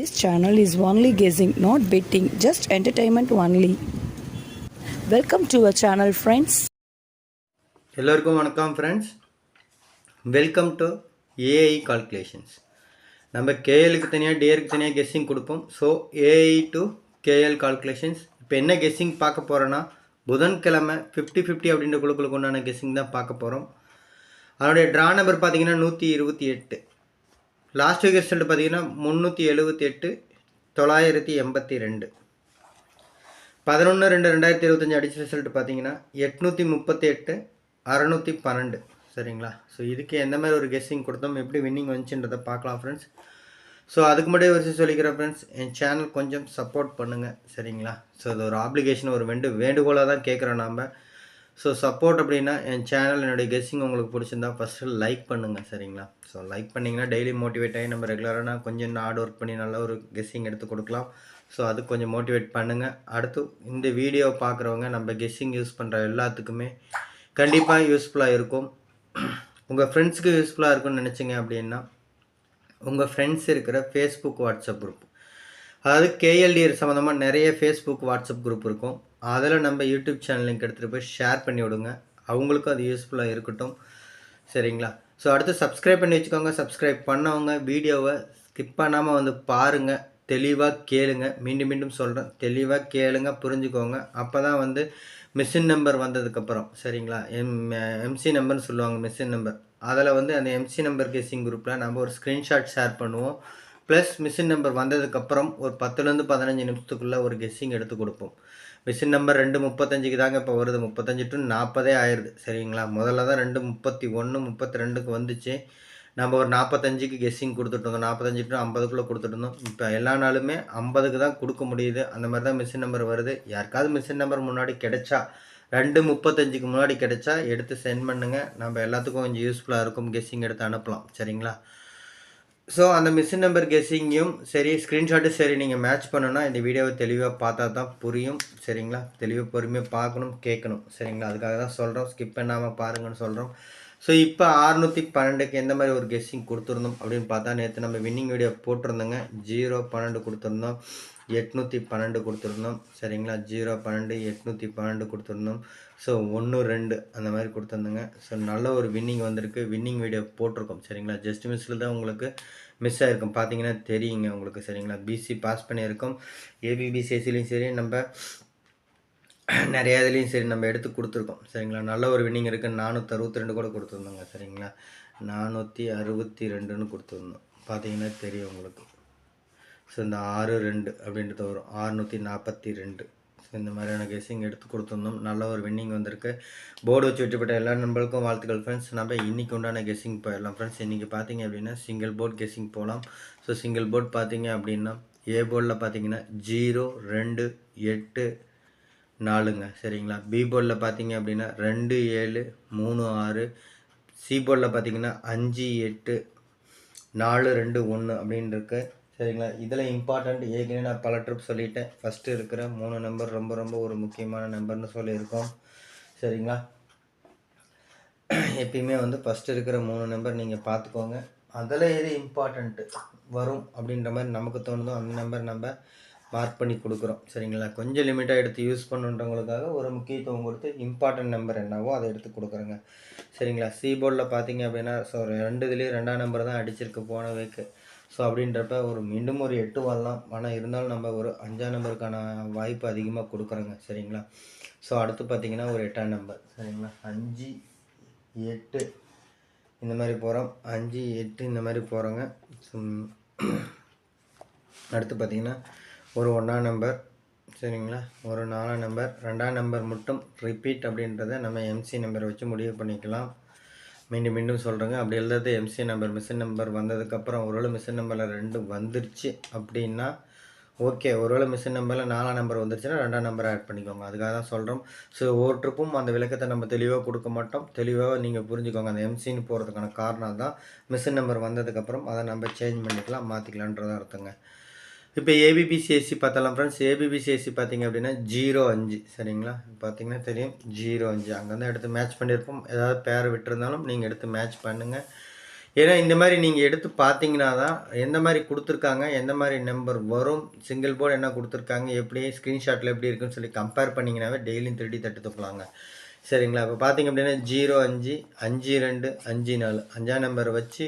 This channel is only guessing, not betting, just entertainment only. Welcome to our channel friends எல்லோருக்கும் வணக்கம் friends welcome to AI calculations நம்ம கேஎலுக்கு தனியாக டேருக்கு தனியாக கெஸ்ஸிங் கொடுப்போம். So AI to KL calculations இப்போ என்ன கெஸ்ஸிங் பார்க்க போகிறோன்னா புதன்கிழமை ஃபிஃப்டி ஃபிஃப்டி அப்படின்ற குழுக்களுக்கு உண்டான கெஸ்ஸிங் தான் பார்க்க போகிறோம் அதனுடைய ட்ரா நம்பர் பார்த்தீங்கன்னா நூற்றி இருபத்தி எட்டு. லாஸ்ட் வீக் ரிசல்ட் பார்த்தீங்கன்னா முந்நூற்றி எழுபத்தி எட்டு தொள்ளாயிரத்தி எண்பத்தி ரெண்டு. பதினொன்று ரெண்டு ரெண்டாயிரத்தி இருபத்தஞ்சி அடிச்ச ரிசல்ட் பார்த்தீங்கன்னா எட்நூற்றி முப்பத்தி எட்டு அறநூற்றி பன்னெண்டு. சரிங்களா? ஸோ இதுக்கு எந்த மாதிரி ஒரு கெஸ்ஸிங் கொடுத்தோம்? எப்படி வின்னிங் வந்துச்சுன்றதை பார்க்கலாம் ஃப்ரெண்ட்ஸ் ஸோ அதுக்கு முன்னாடி வச்சு சொல்லிக்கிறேன் ஃப்ரெண்ட்ஸ் என் சேனல் கொஞ்சம் சப்போர்ட் பண்ணுங்கள் சரிங்களா? ஸோ அது ஒரு ஆப்ளிகேஷன் ஒரு வேண்டு வேண்டுகோளாக தான் கேட்குறோம் நாம். ஸோ சப்போர்ட் அப்படின்னா என் சேனல் என்னுடைய கெஸ்ஸிங் உங்களுக்கு பிடிச்சிருந்தா ஃபஸ்ட்டு லைக் பண்ணுங்கள் சரிங்களா? ஸோ லைக் பண்ணிங்கன்னா டெய்லி மோட்டிவேட் ஆகி நம்ம ரெகுலராக நான் கொஞ்சம் ஹார்ட் ஒர்க் பண்ணி நல்ல ஒரு கெஸ்ஸிங் எடுத்து கொடுக்கலாம். ஸோ அது கொஞ்சம் மோட்டிவேட் பண்ணுங்கள் அடுத்து இந்த வீடியோ பார்க்குறவங்க நம்ம கெஸ்ஸிங் யூஸ் பண்ணுற எல்லாத்துக்குமே கண்டிப்பாக யூஸ்ஃபுல்லாக இருக்கும். உங்கள் ஃப்ரெண்ட்ஸுக்கு யூஸ்ஃபுல்லாக இருக்கும்னு நினச்சிங்க அப்படின்னா உங்கள் ஃப்ரெண்ட்ஸ் இருக்கிற ஃபேஸ்புக் வாட்ஸ்அப் குரூப் அதாவது கேஎல்டிஆர் சம்மந்தமாக நிறைய ஃபேஸ்புக் வாட்ஸ்அப் குரூப் இருக்கும். அதில் நம்ம யூடியூப் சேனல் லிங்க் எடுத்துகிட்டு போய் ஷேர் பண்ணி விடுங்க. அவங்களுக்கும் அது யூஸ்ஃபுல்லாக இருக்கட்டும். சரிங்களா? ஸோ அடுத்து சப்ஸ்கிரைப் பண்ணி வச்சுக்கோங்க. சப்ஸ்கிரைப் பண்ணவங்க வீடியோவை ஸ்கிப் பண்ணாமல் வந்து பாருங்கள் தெளிவாக கேளுங்க. மீண்டும் மீண்டும் சொல்கிறேன் தெளிவாக கேளுங்க புரிஞ்சுக்கோங்க. அப்போ தான் வந்து மிஷின் நம்பர் வந்ததுக்கப்புறம் சரிங்களா? எம் எம்சி நம்பர்னு சொல்லுவாங்க மிஷின் நம்பர் அதில் வந்து அந்த எம்சி நம்பர் கேசிங் குரூப்பில் நம்ம ஒரு ஸ்க்ரீன்ஷாட் ஷேர் பண்ணுவோம். ப்ளஸ் மிஷின் நம்பர் வந்ததுக்கப்புறம் ஒரு பத்துலேருந்து பதினஞ்சு நிமிஷத்துக்குள்ளே ஒரு கெஸ்ஸிங் எடுத்து கொடுப்போம். மிஷின் நம்பர் ரெண்டு முப்பத்தஞ்சுக்கு தாங்க இப்போ வருது. முப்பத்தஞ்சு டு நாற்பதே ஆயிடுது சரிங்களா? முதல்ல தான் ரெண்டு முப்பத்தி ஒன்று முப்பத்தி ரெண்டுக்கு வந்துச்சு. நம்ம ஒரு நாற்பத்தஞ்சுக்கு கெஸ்ஸிங் கொடுத்துட்ருந்தோம் நாற்பத்தஞ்சு டு ஐம்பதுக்குள்ளே கொடுத்துட்ருந்தோம் இப்போ எல்லா நாளுமே ஐம்பதுக்கு தான் கொடுக்க முடியுது. அந்த மாதிரி தான் மிஷின் நம்பர் வருது. யாருக்காவது மிஷின் நம்பர் முன்னாடி கிடைச்சா ரெண்டு முப்பத்தஞ்சுக்கு முன்னாடி கிடைச்சா எடுத்து சென்ட் பண்ணுங்கள் நம்ம எல்லாத்துக்கும் கொஞ்சம் யூஸ்ஃபுல்லாக இருக்கும். கெஸ்ஸிங் எடுத்து அனுப்பலாம். சரிங்களா? ஸோ அந்த மிஷின் நம்பர் கெஸ்ஸிங்கையும் சரி ஸ்க்ரீன்ஷாட்டு சரி நீங்கள் மேட்ச் பண்ணணும்னா இந்த வீடியோவை தெளிவாக பார்த்தா தான் புரியும். சரிங்களா? தெளிவாக பொறுமையாக பார்க்கணும் கேட்கணும். சரிங்களா? அதுக்காக தான் சொல்கிறோம் ஸ்கிப் பண்ணாமல் பாருங்கன்னு சொல்கிறோம் ஸோ இப்போ அறுநூற்றி பன்னெண்டுக்கு எந்த மாதிரி ஒரு கெஸ்ஸிங் கொடுத்துருந்தோம் அப்படின்னு பார்த்தா நேற்று நம்ம வின்னிங் வீடியோ போட்டிருந்தோங்க. ஜீரோ பன்னெண்டு கொடுத்துருந்தோம். எட்நூற்றி பன்னெண்டு கொடுத்துருந்தோம். சரிங்களா? ஜீரோ பன்னெண்டு எட்நூற்றி பன்னெண்டு கொடுத்துருந்தோம். ஸோ ஒன்று ரெண்டு அந்த மாதிரி கொடுத்துருந்தோங்க. ஸோ நல்ல ஒரு வின்னிங் வந்திருக்கு. வின்னிங் வீடியோ போட்டிருக்கோம். சரிங்களா? ஜஸ்ட் மிஸ்ஸில் தான் உங்களுக்கு மிஸ் ஆகிருக்கும் பார்த்தீங்கன்னா தெரியுங்க உங்களுக்கு. சரிங்களா? பிசி பாஸ் பண்ணியிருக்கோம். ஏபிபிசிஎஸ்சிலையும் சரி நம்ம நிறையா இதுலேயும் சரி நம்ம எடுத்து கொடுத்துருக்கோம். சரிங்களா? நல்ல ஒரு வின்னிங் இருக்குது நானூற்றி அறுபத்தி ரெண்டு கூட கொடுத்துருந்தோங்க. சரிங்களா? நானூற்றி அறுபத்தி ரெண்டுன்னு கொடுத்துருந்தோம். பார்த்தீங்கன்னா தெரியும் உங்களுக்கு. ஸோ இந்த ஆறு ரெண்டு அப்படின்றது வரும். ஆறுநூற்றி நாற்பத்தி ரெண்டு. ஸோ இந்த மாதிரியான கெஸிங் எடுத்து கொடுத்துருந்தோம். நல்ல ஒரு வின்னிங் வந்திருக்கு. போர்டு வச்சு வெற்றிப்பட்ட எல்லா நண்பர்களுக்கும் வாழ்த்துக்கள் ஃப்ரெண்ட்ஸ் நம்ம இன்றைக்கி உண்டான கெஸிங் போயிடலாம் ஃப்ரெண்ட்ஸ் இன்றைக்கி பார்த்தீங்க அப்படின்னா சிங்கிள் போர்ட் கெஸிங் போகலாம். ஸோ சிங்கிள் போர்ட் பார்த்தீங்க அப்படின்னா ஏ போர்டில் பார்த்தீங்கன்னா ஜீரோ ரெண்டு எட்டு நாலுங்க. சரிங்களா? பி போர்டில் பார்த்தீங்க அப்படின்னா ரெண்டு ஏழு மூணு ஆறு. சி போர்டில் பார்த்தீங்கன்னா அஞ்சு எட்டு நாலு ரெண்டு ஒன்று அப்படின்னு இருக்குது சரிங்களா? இதில் இம்பார்ட்டண்ட் ஏற்கனவே நான் பல ட்ரிப் சொல்லிட்டேன். ஃபஸ்ட்டு இருக்கிற மூணு நம்பர் ரொம்ப ரொம்ப ஒரு முக்கியமான நம்பர்னு சொல்லியிருக்கோம். சரிங்களா? எப்பயுமே வந்து ஃபஸ்ட்டு இருக்கிற மூணு நம்பர் நீங்கள் பார்த்துக்கோங்க. அதில் எது இம்பார்ட்டண்ட்டு வரும் அப்படின்ற மாதிரி நமக்கு தோணுதோ அந்த நம்பர் நம்ம மார்க் பண்ணி கொடுக்குறோம். சரிங்களா? கொஞ்சம் லிமிட்டாக எடுத்து யூஸ் பண்ணுன்றவங்களுக்காக ஒரு முக்கியத்துவம் கொடுத்து இம்பார்ட்டன்ட் நம்பர் என்னவோ அதை எடுத்து கொடுக்குறேங்க. சரிங்களா? சி போர்டில் பார்த்தீங்க அப்படின்னா ஸோ ரெண்டு இதுலேயும் ரெண்டாம் நம்பர் தான் அடிச்சிருக்கு போன வீக்கு ஸோ அப்படின்றப்ப ஒரு மீண்டும் ஒரு எட்டு வரலாம். ஆனால் இருந்தாலும் நம்ம ஒரு அஞ்சாம் நம்பருக்கான வாய்ப்பு அதிகமாக கொடுக்குறோங்க. சரிங்களா? ஸோ அடுத்து பார்த்தீங்கன்னா ஒரு எட்டாம் நம்பர் சரிங்களா? அஞ்சு எட்டு இந்த மாதிரி போகிறோம் அஞ்சு எட்டு இந்த மாதிரி போகிறோங்க அடுத்து பார்த்தீங்கன்னா ஒரு ஒன்றாம் நம்பர் சரிங்களா? ஒரு நாலாம் நம்பர் ரெண்டாம் நம்பர் மட்டும் ரிப்பீட் அப்படின்றத நம்ம எம்சி நம்பரை வச்சு முடிவு பண்ணிக்கலாம். மீண்டும் மீண்டும் சொல்கிறேங்க அப்படி எழுதுறது எம்சி நம்பர் மிஷின் நம்பர் வந்ததுக்கப்புறம் ஒரு மிஷின் நம்பரில் ரெண்டு வந்துருச்சு அப்படின்னா ஓகே ஒருவேளை மிஷின் நம்பரில் நாலாம் நம்பர் வந்துருச்சுன்னா ரெண்டாம் நம்பர் ஆட் பண்ணிக்கோங்க. அதுக்காக தான் சொல்கிறோம் ஸோ ஒவ்வொரு ட்ரிப்பும் அந்த விளக்கத்தை நம்ம தெளிவாக கொடுக்க மாட்டோம். தெளிவாக நீங்கள் புரிஞ்சுக்கோங்க. அந்த எம்சின்னு போகிறதுக்கான காரணம் தான் மிஷின் நம்பர் வந்ததுக்கப்புறம் அதை நம்ம சேஞ்ச் பண்ணிக்கலாம் மாற்றிக்கலான்றதான் அர்த்தங்க. இப்போ ஏபிபிசிஎஸ்சி பார்த்தலாம் ஃப்ரெண்ட்ஸ் ஏபிபிசிஎஸ்சி பார்த்தீங்க அப்படின்னா ஜீரோ அஞ்சு சரிங்களா? பார்த்தீங்கன்னா தெரியும் ஜீரோ அஞ்சு. அங்கேருந்து எடுத்து மேட்ச் பண்ணியிருப்போம். ஏதாவது பேர் விட்டுருந்தாலும் நீங்கள் எடுத்து மேட்ச் பண்ணுங்கள் ஏன்னா இந்த மாதிரி நீங்கள் எடுத்து பார்த்தீங்கன்னா தான் எந்த மாதிரி கொடுத்துருக்காங்க எந்த மாதிரி நம்பர் வரும் சிங்கிள் போர்டு என்ன கொடுத்துருக்காங்க எப்படி ஸ்க்ரீன்ஷாட்டில் எப்படி இருக்குன்னு சொல்லி கம்பேர் பண்ணிங்கனாவே டெய்லியும் திருடி தட்டு தூக்கலாங்க சரிங்களா? இப்போ பார்த்தீங்க அப்படின்னா ஜீரோ அஞ்சு அஞ்சு ரெண்டு அஞ்சு நாலு. அஞ்சாம் நம்பர் வச்சு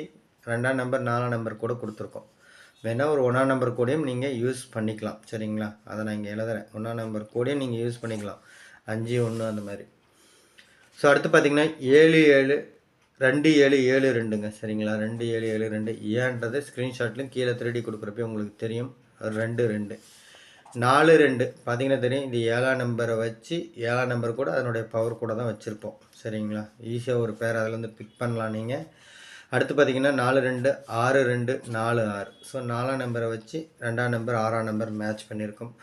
ரெண்டாம் நம்பர் நாலாம் நம்பர் கூட கொடுத்துருக்கோம். வேணால் ஒரு ஒன்றாம் நம்பர் கூடயும் நீங்கள் யூஸ் பண்ணிக்கலாம். சரிங்களா? அதை நான் இங்கே எழுதுறேன். ஒன்றாம் நம்பர் கூடையும் நீங்கள் யூஸ் பண்ணிக்கலாம். அஞ்சு ஒன்று அந்த மாதிரி. ஸோ அடுத்து பார்த்தீங்கன்னா ஏழு ஏழு ரெண்டு ஏழு ஏழு ரெண்டுங்க. சரிங்களா? ரெண்டு ஏழு ஏழு ரெண்டு. ஏன்றது ஸ்க்ரீன்ஷாட்லையும் கீழே திருடி கொடுக்குறப்ப உங்களுக்கு தெரியும். ரெண்டு ரெண்டு. நாலு ரெண்டு. பார்த்தீங்கன்னா தெரியும். இது ஏழாம் நம்பரை வச்சு ஏழாம் நம்பர் கூட அதனுடைய பவர் கூட தான் வச்சுருப்போம். சரிங்களா? ஈஸியாக ஒரு பேர் அதுலேருந்து பிக் பண்ணலாம் நீங்கள் அடுத்து பார்த்தீங்கன்னா நாலு ரெண்டு ஆறு ரெண்டு நாலு ஆறு. ஸோ நாலாம் நம்பரை வச்சு ரெண்டாம் நம்பர் ஆறாம் நம்பர் மேட்ச் பண்ணியிருக்கோம்.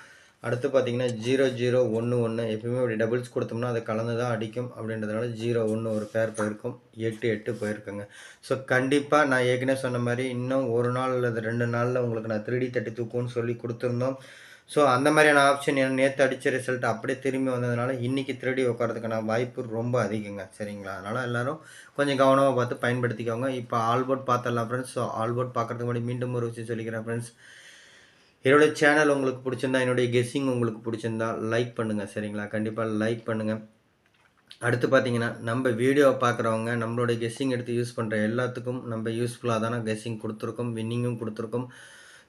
அடுத்து பார்த்தீங்கன்னா ஜீரோ ஜீரோ ஒன்று ஒன்று எப்பயுமே அப்படி டபுள்ஸ் கொடுத்தோம்னா அது கலந்து தான் அடிக்கும் அப்படின்றதுனால ஜீரோ ஒன்று ஒரு பேர் போயிருக்கும். எட்டு எட்டு போயிருக்குங்க. ஸோ கண்டிப்பாக நான் ஏற்கனவே சொன்ன மாதிரி இன்னும் ஒரு நாள் அல்லது ரெண்டு நாளில் உங்களுக்கு நான் திருடி தட்டி தூக்கும்னு சொல்லி கொடுத்துருந்தோம். ஸோ அந்த மாதிரியான ஆப்ஷன் என்ன நேற்று அடித்த ரிசல்ட் அப்படியே திரும்பி வந்ததுனால இன்றைக்கி திருடி உட்காரதுக்கான வாய்ப்பு ரொம்ப அதிகங்க. சரிங்களா? அதனால் எல்லோரும் கொஞ்சம் கவனமாக பார்த்து பயன்படுத்திக்கோங்க. இப்போ ஆல்போர்ட் பார்த்துடலாம் ஃப்ரெண்ட்ஸ் ஸோ ஆல்போர்ட் பார்க்குறதுக்கு முன்னாடி மீண்டும் ஒரு விஷயம் சொல்லிக்கிறேன் ஃப்ரெண்ட்ஸ் என்னுடைய சேனல் உங்களுக்கு பிடிச்சிருந்தா என்னுடைய கெஸ்ஸிங் உங்களுக்கு பிடிச்சிருந்தா லைக் பண்ணுங்கள் சரிங்களா? கண்டிப்பாக லைக் பண்ணுங்கள் அடுத்து பார்த்தீங்கன்னா நம்ம வீடியோ பார்க்குறவங்க நம்மளுடைய கெஸ்ஸிங் எடுத்து யூஸ் பண்ணுற எல்லாத்துக்கும் நம்ம யூஸ்ஃபுல்லாக தானே கெஸ்ஸிங் கொடுத்துருக்கோம் வின்னிங்கும் கொடுத்துருக்கோம்.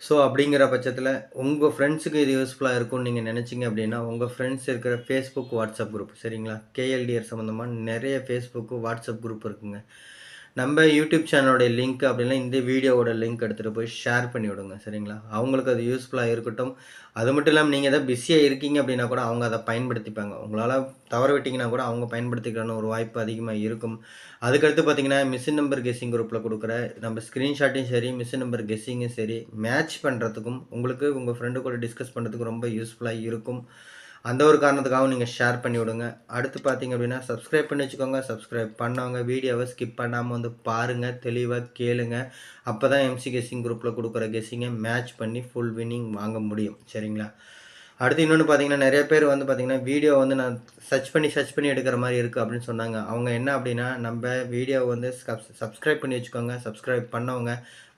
ஸோ அப்படிங்கிற பட்சத்தில் உங்கள் ஃப்ரெண்ட்ஸுக்கு இது யூஸ்ஃபுல்லாக இருக்கும்னு நீங்கள் நினச்சிங்க அப்படின்னா உங்கள் ஃப்ரெண்ட்ஸ் இருக்கிற ஃபேஸ்புக் வாட்ஸ்அப் குரூப் சரிங்களா? கேஎல்டிஆர் சம்மந்தமாக நிறைய ஃபேஸ்புக்கு வாட்ஸ்அப் குரூப் இருக்குங்க. நம்ம யூடியூப் சேனலோட லிங்க் அப்படின்னா இந்த வீடியோவோட லிங்க் எடுத்துகிட்டு போய் ஷேர் பண்ணி விடுங்க சரிங்களா? அவங்களுக்கு அது யூஸ்ஃபுல்லாக இருக்கட்டும். அது மட்டும் இல்லாமல் நீங்கள் எதாவது பிஸியாக இருக்கீங்க அப்படின்னா கூட அவங்க அதை பயன்படுத்திப்பாங்க. உங்களால் தவற விட்டிங்கன்னா கூட அவங்க பயன்படுத்திக்கலான்னு ஒரு வாய்ப்பு அதிகமாக இருக்கும். அதுக்கடுத்து பார்த்தீங்கன்னா மிஷின் நம்பர் கெஸ்ஸிங் குரூப்பில் கொடுக்குற நம்ம ஸ்க்ரீன்ஷாட்டையும் சரி மிஷின் நம்பர் கெஸ்ஸிங்கும் சரி மேட்ச் பண்ணுறதுக்கும் உங்களுக்கு உங்கள் ஃப்ரெண்டு கூட டிஸ்கஸ் பண்ணுறதுக்கு ரொம்ப யூஸ்ஃபுல்லாக இருக்கும். அந்த ஒரு காரணத்துக்காகவும் நீங்கள் ஷேர் பண்ணி விடுங்க. அடுத்து பார்த்தீங்க அப்படின்னா சப்ஸ்கிரைப் பண்ணி வச்சுக்கோங்க. சப்ஸ்கிரைப் பண்ணவங்க வீடியோவை ஸ்கிப் பண்ணாமல் வந்து பாருங்கள் தெளிவாக கேளுங்க. அப்போ தான் எம்சி கெஸ்ஸிங் குரூப்பில் கொடுக்குற கெஸ்ஸிங்கை மேட்ச் பண்ணி ஃபுல் வின்னிங் வாங்க முடியும். சரிங்களா? அடுத்து இன்னொன்று பார்த்தீங்கன்னா நிறைய பேர் வந்து பார்த்தீங்கன்னா வீடியோ வந்து நான் சர்ச் பண்ணி சர்ச் பண்ணி எடுக்கிற மாதிரி இருக்குது அப்படின்னு சொன்னாங்க. அவங்க என்ன அப்படின்னா நம்ம வீடியோ வந்து சப்ஸ்கிரைப் பண்ணி வச்சுக்கோங்க. சப்ஸ்கிரைப் பண்ணவங்க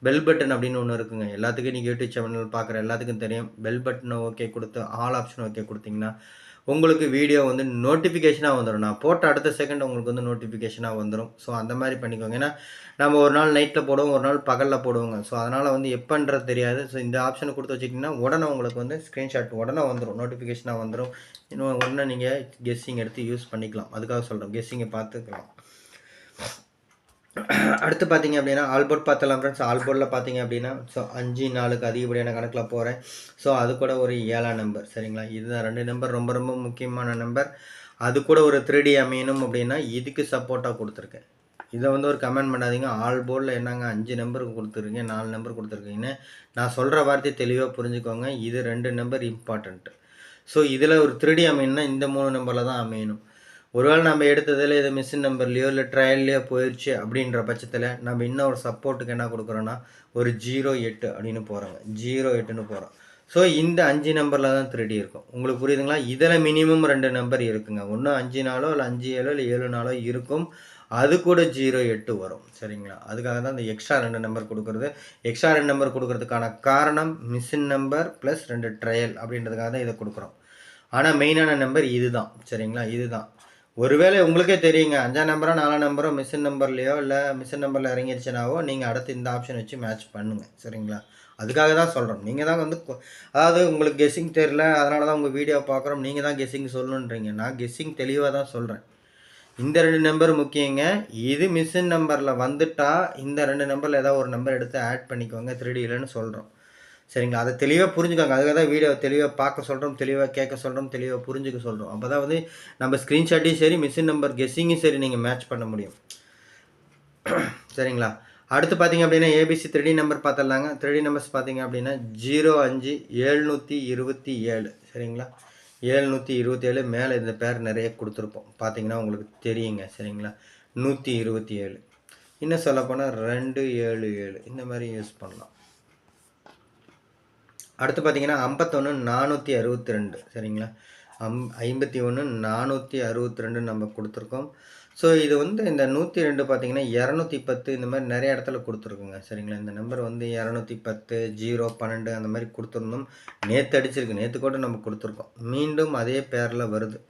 பெல் பட்டன் அப்படின்னு ஒன்று இருக்குங்க. எல்லாத்துக்கும் நீங்கள் யூடியூப் சேனல் பார்க்குற எல்லாத்துக்கும் தெரியும். பெல் பட்டனை ஓகே கொடுத்து ஆல் ஆப்ஷன் ஓகே கொடுத்தீங்கன்னா உங்களுக்கு வீடியோ வந்து நோட்டிஃபிகேஷனாக வந்துடும் நான் போட்ட அடுத்த செகண்ட் உங்களுக்கு வந்து நோட்டிஃபிகேஷனாக வந்துடும் ஸோ அந்த மாதிரி பண்ணிக்கோங்க. ஏன்னா நம்ம ஒரு நாள் நைட்டில் போடுவோம் ஒரு நாள் பகலில் போடுவோங்க. ஸோ அதனால் வந்து எப்போன்றது தெரியாது. ஸோ இந்த ஆப்ஷனை கொடுத்து வச்சுக்கிட்டிங்கன்னா உடனே உங்களுக்கு வந்து ஸ்க்ரீன்ஷாட் உடனே வந்துடும் நோட்டிஃபிகேஷனாக வந்துடும் இன்னும் உடனே நீங்கள் கெஸ்ஸிங் எடுத்து யூஸ் பண்ணிக்கலாம். அதுக்காக சொல்கிறோம் கெஸ்ஸிங்கை பார்த்துக்கலாம். அடுத்து பார்த்தீங்க அப்படின்னா ஆல்போர்ட் பார்த்தலாம் ஃப்ரெண்ட்ஸ் ஆல்போர்டில் பார்த்தீங்க அப்படின்னா ஸோ அஞ்சு நாளுக்கு அதிகப்படியான கணக்கில் போகிறேன் ஸோ அது கூட ஒரு ஏழாம் நம்பர் சரிங்களா? இதுதான் ரெண்டு நம்பர் ரொம்ப ரொம்ப முக்கியமான நம்பர் அது கூட ஒரு த்ரீடி அமையணும் அப்படின்னா இதுக்கு சப்போர்ட்டாக கொடுத்துருக்கேன். இதை வந்து ஒரு கமெண்ட் பண்ணாதீங்க. ஆல் போர்டில் என்னங்க அஞ்சு நம்பருக்கு கொடுத்துருக்கீங்க நாலு நம்பர் கொடுத்துருக்கீங்கன்னு நான் சொல்கிற வார்த்தையை தெளிவாக புரிஞ்சுக்கோங்க. இது ரெண்டு நம்பர் இம்பார்ட்டண்ட்டு ஸோ இதில் ஒரு த்ரீடி அமையணும்னா இந்த மூணு நம்பரில் தான் அமையணும். ஒருவேளை நம்ம எடுத்ததில் இது மிஷின் நம்பர்லேயோ இல்லை ட்ரையல்லையோ போயிடுச்சு அப்படின்ற பட்சத்தில் நம்ம இன்னும் ஒரு சப்போர்ட்டுக்கு என்ன கொடுக்குறோன்னா ஒரு ஜீரோ எட்டு அப்படின்னு போகிறோங்க ஜீரோ எட்டுன்னு போகிறோம் ஸோ இந்த அஞ்சு நம்பரில் தான் திருடி இருக்கும். உங்களுக்கு புரியுதுங்களா? இதில் மினிமம் ரெண்டு நம்பர் இருக்குங்க. ஒன்று அஞ்சு நாளோ இல்லை அஞ்சு ஏழோ இல்லை ஏழு நாளோ இருக்கும். அது கூட ஜீரோ எட்டு வரும். சரிங்களா? அதுக்காக தான் இந்த எக்ஸ்ட்ரா ரெண்டு நம்பர் கொடுக்குறது. எக்ஸ்ட்ரா ரெண்டு நம்பர் கொடுக்கறதுக்கான காரணம் மிஷின் நம்பர் ப்ளஸ் ரெண்டு ட்ரையல் அப்படின்றதுக்காக தான் இதை கொடுக்குறோம். ஆனால் மெயினான நம்பர் இதுதான். சரிங்களா? இதுதான். ஒருவேளை உங்களுக்கே தெரியுங்க அஞ்சாம் நம்பரோ நாலாம் நம்பரோ மிஷின் நம்பர்லையோ இல்லை மிஷின் நம்பரில் இறங்கிடுச்சுனாவோ நீங்கள் அடுத்து இந்த ஆப்ஷன் வச்சு மேட்ச் பண்ணுங்கள் சரிங்களா? அதுக்காக தான் சொல்கிறோம் நீங்கள் தான் வந்து கொ- அதாவது உங்களுக்கு கெஸ்ஸிங் தெரில அதனால தான் உங்கள் வீடியோ பார்க்குறோம். நீங்கள் தான் கெஸ்ஸிங் சொல்லணுன்றீங்க. நான் கெஸ்ஸிங் தெளிவாக தான் சொல்கிறேன் இந்த ரெண்டு நம்பர் முக்கியங்க. இது மிஷின் நம்பரில் வந்துட்டால் இந்த ரெண்டு நம்பரில் ஏதாவது ஒரு நம்பர் எடுத்து ஆட் பண்ணிக்கோங்க த்ரீ டிலன்னு சொல்கிறோம் சரிங்களா? அதை தெளிவாக புரிஞ்சுக்கோங்க. அதுக்காக தான் வீடியோ தெளிவாக பார்க்க சொல்கிறோம் தெளிவாக கேட்க சொல்கிறோம் தெளிவாக புரிஞ்சுக்க சொல்கிறோம் அப்போ தான் வந்து நம்ம ஸ்க்ரீன்ஷாட்டையும் சரி மிஷின் நம்பர் கெஸ்ஸிங்கும் சரி நீங்கள் மேட்ச் பண்ண முடியும். சரிங்களா? அடுத்து பார்த்தீங்க அப்படின்னா ஏபிசி த்ரீ நம்பர் பார்த்துடலாங்க த்ரீ நம்பர்ஸ் பார்த்தீங்க அப்படின்னா ஜீரோ அஞ்சு ஏழ்நூற்றி இருபத்தி ஏழு. சரிங்களா? ஏழ்நூற்றி இருபத்தி ஏழு மேலே இந்த பேர் நிறைய கொடுத்துருப்போம். பார்த்தீங்கன்னா உங்களுக்கு தெரியுங்க. சரிங்களா? நூற்றி இருபத்தி ஏழு. இன்னும் சொல்லப்போனால் ரெண்டு ஏழு ஏழு. இந்த மாதிரி யூஸ் பண்ணலாம். அடுத்து பார்த்தீங்கன்னா ஐம்பத்தொன்று நானூற்றி அறுபத்தி ரெண்டு சரிங்களா? அம் ஐம்பத்தி ஒன்று நானூற்றி அறுபத்தி ரெண்டு நம்ம கொடுத்துருக்கோம். ஸோ இது வந்து இந்த நூற்றி ரெண்டு பார்த்தீங்கன்னா இரநூத்தி பத்து இந்த மாதிரி நிறைய இடத்துல கொடுத்துருக்குங்க சரிங்களா? இந்த நம்பர் வந்து இரநூத்தி பத்து ஜீரோ பன்னெண்டு அந்த மாதிரி கொடுத்துருந்தோம். நேற்று அடிச்சிருக்கு. நேற்று கூட நம்ம கொடுத்துருக்கோம். மீண்டும் அதே பேரில் வருது.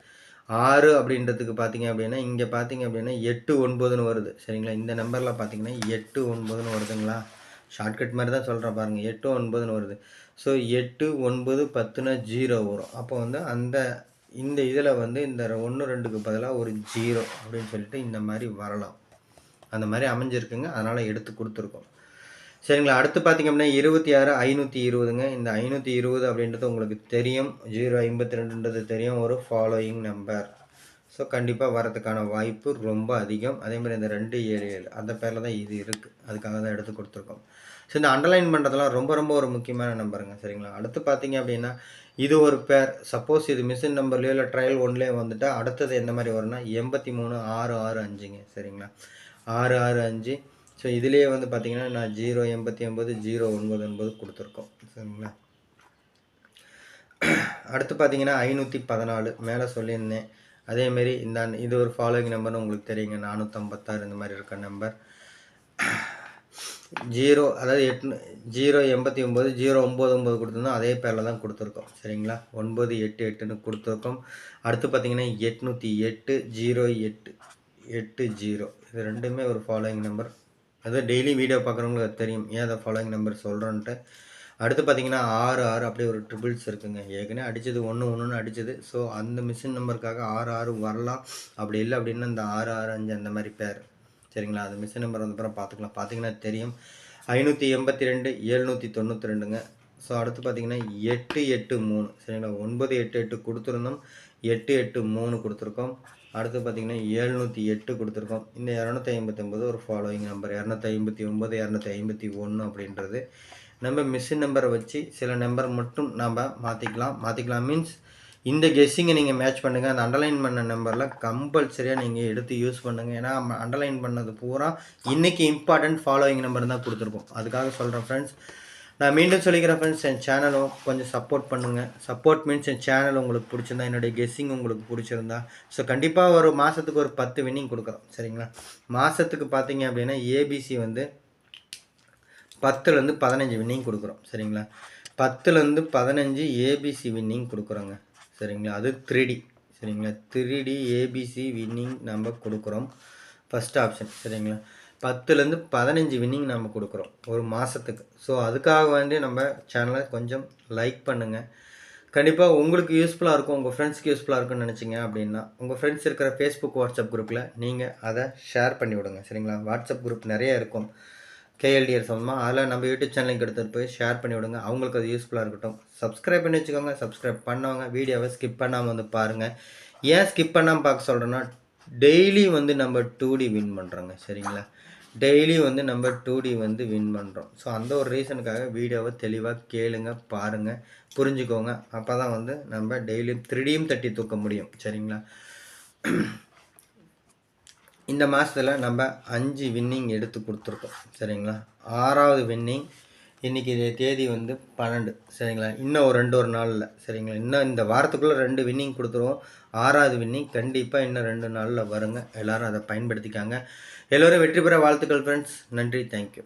ஆறு அப்படின்றதுக்கு பார்த்தீங்க அப்படின்னா இங்கே பார்த்தீங்க அப்படின்னா எட்டு ஒன்பதுன்னு வருது சரிங்களா? இந்த நம்பரில் பார்த்தீங்கன்னா எட்டு ஒன்பதுன்னு வருதுங்களா? ஷார்ட்கட் மாதிரி தான் சொல்கிறேன் பாருங்கள் எட்டு ஒன்பதுன்னு வருது. ஸோ எட்டு ஒன்பது பத்துனா ஜீரோ வரும். அப்போ வந்து அந்த இந்த இதில் வந்து இந்த ஒன்று ரெண்டுக்கு பதிலாக ஒரு ஜீரோ அப்படின்னு சொல்லிட்டு இந்த மாதிரி வரலாம். அந்த மாதிரி அமைஞ்சிருக்குங்க. அதனால் எடுத்து கொடுத்துருக்கோம். சரிங்களா? அடுத்து பார்த்தீங்க அப்படின்னா இருபத்தி ஆறு ஐநூற்றி இருபதுங்க. இந்த ஐநூற்றி இருபது அப்படின்றது உங்களுக்கு தெரியும். ஜீரோ ஐம்பத்தி ரெண்டுன்றது தெரியும். ஒரு ஃபாலோயிங் நம்பர் ஸோ கண்டிப்பாக வரதுக்கான வாய்ப்பு ரொம்ப அதிகம். அதே மாதிரி இந்த ரெண்டு ஏழு ஏழு அந்த பேரில் தான் இது இருக்குது அதுக்காக தான் எடுத்து கொடுத்துருக்கோம். ஸோ இந்த அண்டர்லைன் பண்ணுறதுலாம் ரொம்ப ரொம்ப ஒரு முக்கியமான நம்பருங்க. சரிங்களா? அடுத்து பார்த்தீங்க அப்படின்னா இது ஒரு பேர் சப்போஸ் இது மிஷின் நம்பர்லேயோ இல்லை ட்ரையல் ஒன்லேயோ வந்துட்டால் அடுத்தது எந்த மாதிரி வரும்னா எண்பத்தி மூணு ஆறு ஆறு அஞ்சுங்க. சரிங்களா? ஆறு ஆறு அஞ்சு. ஸோ இதுலேயே வந்து பார்த்தீங்கன்னா நான் ஜீரோ எண்பத்தி ஒம்பது ஜீரோ ஒன்பது ஒன்பது கொடுத்துருக்கோம். சரிங்களா? அடுத்து பார்த்தீங்கன்னா ஐநூற்றி பதினாலு. மேலே சொல்லியிருந்தேன். அதேமாரி இந்த இது ஒரு ஃபாலோவிங் நம்பர்னு உங்களுக்கு தெரியுங்க. நானூற்றம்பத்தாறு இந்த மாதிரி இருக்க நம்பர் ஜீரோ அதாவது எட்டு ஜீரோ எண்பத்தி ஒம்பது ஜீரோ ஒம்பது ஒம்பது கொடுத்துருந்தோம் அதே பேரில் தான் கொடுத்துருக்கோம். சரிங்களா? ஒன்பது எட்டு எட்டுன்னு கொடுத்துருக்கோம். அடுத்து பார்த்தீங்கன்னா எட்நூற்றி எட்டு ஜீரோ எட்டு எட்டு ஜீரோ. இது ரெண்டுமே ஒரு ஃபாலோயிங் நம்பர் அது டெய்லி வீடியோ பார்க்குறவங்களுக்கு அது தெரியும். ஏன் அதை ஃபாலோயிங் நம்பர் சொல்கிறோன்ட்டு அடுத்து பார்த்தீங்கன்னா ஆறு ஆறு அப்படியே ஒரு ட்ரிபிள்ஸ் இருக்குங்க. ஏற்கனவே அடித்தது ஒன்று ஒன்றுன்னு அடித்தது ஸோ அந்த மிஷின் நம்பருக்காக ஆறு ஆறு வரலாம். அப்படி இல்லை அப்படின்னா இந்த ஆறு ஆறு அஞ்சு அந்த மாதிரி பேர் சரிங்களா? அது மிஷின் நம்பர் வந்தப்புறம் பார்த்துக்கலாம் பார்த்தீங்கன்னா தெரியும். ஐநூற்றி எண்பத்தி ரெண்டு ஏழ்நூற்றி தொண்ணூற்றி ரெண்டுங்க ஸோ அடுத்து பார்த்தீங்கன்னா எட்டு எட்டு மூணு. சரிங்களா? ஒன்பது எட்டு எட்டு கொடுத்துருந்தோம். எட்டு எட்டு மூணு கொடுத்துருக்கோம். அடுத்து பார்த்தீங்கன்னா ஏழ்நூற்றி எட்டு கொடுத்துருக்கோம். இந்த இரநூத்தி ஐம்பத்தொம்பது ஒரு ஃபாலோயிங் நம்பர் இரநூத்தி ஐம்பத்தி ஒம்பது இரநூத்தி ஐம்பத்தி ஒன்று அப்படின்றது. நம்ம மிஷின் நம்பரை வச்சு சில நம்பர் மட்டும் நாம் மாற்றிக்கலாம் மாற்றிக்கலாம் மீன்ஸ் இந்த கெஸ்ஸிங்கை நீங்கள் மேட்ச் பண்ணுங்கள் அந்த அண்டர்லைன் பண்ண நம்பரில் கம்பல்சரியாக நீங்கள் எடுத்து யூஸ் பண்ணுங்கள் ஏன்னா அண்டர்லைன் பண்ணது பூரா இன்றைக்கி இம்பார்ட்டண்ட் ஃபாலோயிங் நம்பர் தான் கொடுத்துருக்கோம் அதுக்காக சொல்கிறேன் ஃப்ரெண்ட்ஸ் நான் மீண்டும் சொல்லிக்கிறேன் ஃப்ரெண்ட்ஸ் என் சேனலும் கொஞ்சம் சப்போர்ட் பண்ணுங்கள் சப்போர்ட் மீன்ஸ் என் சேனல் உங்களுக்கு பிடிச்சிருந்தா என்னுடைய கெஸ்ஸிங் உங்களுக்கு பிடிச்சிருந்தா. ஸோ கண்டிப்பாக ஒரு மாதத்துக்கு ஒரு பத்து வின்னிங் கொடுக்குறோம். சரிங்களா? மாதத்துக்கு பார்த்தீங்க அப்படின்னா ஏபிசி வந்து பத்துலேருந்து பதினஞ்சு வின்னிங் கொடுக்குறோம். சரிங்களா? பத்துலேருந்து பதினஞ்சு ஏபிசி வின்னிங் கொடுக்குறோங்க. சரிங்களா? அது த்ரீ சரிங்களா? த்ரீ ஏபிசி வின்னிங் நம்ம கொடுக்குறோம். ஃபஸ்ட் ஆப்ஷன் சரிங்களா? பத்துலேருந்து பதினஞ்சு வின்னிங் நம்ம கொடுக்குறோம். ஒரு மாதத்துக்கு ஸோ அதுக்காக வேண்டி நம்ம சேனலை கொஞ்சம் லைக் பண்ணுங்கள் கண்டிப்பாக உங்களுக்கு யூஸ்ஃபுல்லாக இருக்கும். உங்கள் ஃப்ரெண்ட்ஸ்க்கு யூஸ்ஃபுல்லாக இருக்கும்னு நினச்சிங்க அப்படின்னா உங்கள் ஃப்ரெண்ட்ஸ் இருக்கிற ஃபேஸ்புக் வாட்ஸ்அப் குரூப்பில் நீங்கள் அதை ஷேர் பண்ணி விடுங்க சரிங்களா? வாட்ஸ்அப் குரூப் நிறைய இருக்கும். கேஎல்டிஎல் சம்மந்தமாக அதில் நம்ம யூடியூப் சேனலுக்கு எடுத்துகிட்டு போய் ஷேர் பண்ணி விடுங்க. அவங்களுக்கு அது யூஸ்ஃபுல்லாக இருக்கட்டும். சப்ஸ்கிரைப் பண்ணி வச்சுக்கோங்க. சப்ஸ்கிரைப் பண்ணவங்க வீடியோவை ஸ்கிப் பண்ணாமல் வந்து பாருங்கள் ஏன் ஸ்கிப் பண்ணாமல் பார்க்க சொல்கிறேன்னா டெய்லி வந்து நம்ம டூ டி வின் பண்ணுறோங்க சரிங்களா? டெய்லி வந்து நம்ம டூ டி வந்து வின் பண்ணுறோம் ஸோ அந்த ஒரு ரீசனுக்காக வீடியோவை தெளிவாக கேளுங்க பாருங்கள் புரிஞ்சுக்கோங்க. அப்போ தான் வந்து நம்ம டெய்லியும் த்ரீடியும் தட்டி தூக்க முடியும். சரிங்களா? இந்த மாதத்தில் நம்ம அஞ்சு வின்னிங் எடுத்து கொடுத்துருக்கோம். சரிங்களா? ஆறாவது வின்னிங் இன்றைக்கி தேதி வந்து பன்னெண்டு. சரிங்களா? இன்னும் ஒரு ரெண்டு ஒரு நாளில். சரிங்களா? இன்னும் இந்த வாரத்துக்குள்ளே ரெண்டு வின்னிங் கொடுத்துருவோம். ஆறாவது வின்னிங் கண்டிப்பாக இன்னும் ரெண்டு நாளில் வருங்க. எல்லோரும் அதை பயன்படுத்திக்காங்க. எல்லோரும் வெற்றி பெற வாழ்த்துக்கள் ஃப்ரெண்ட்ஸ் நன்றி. தேங்க்யூ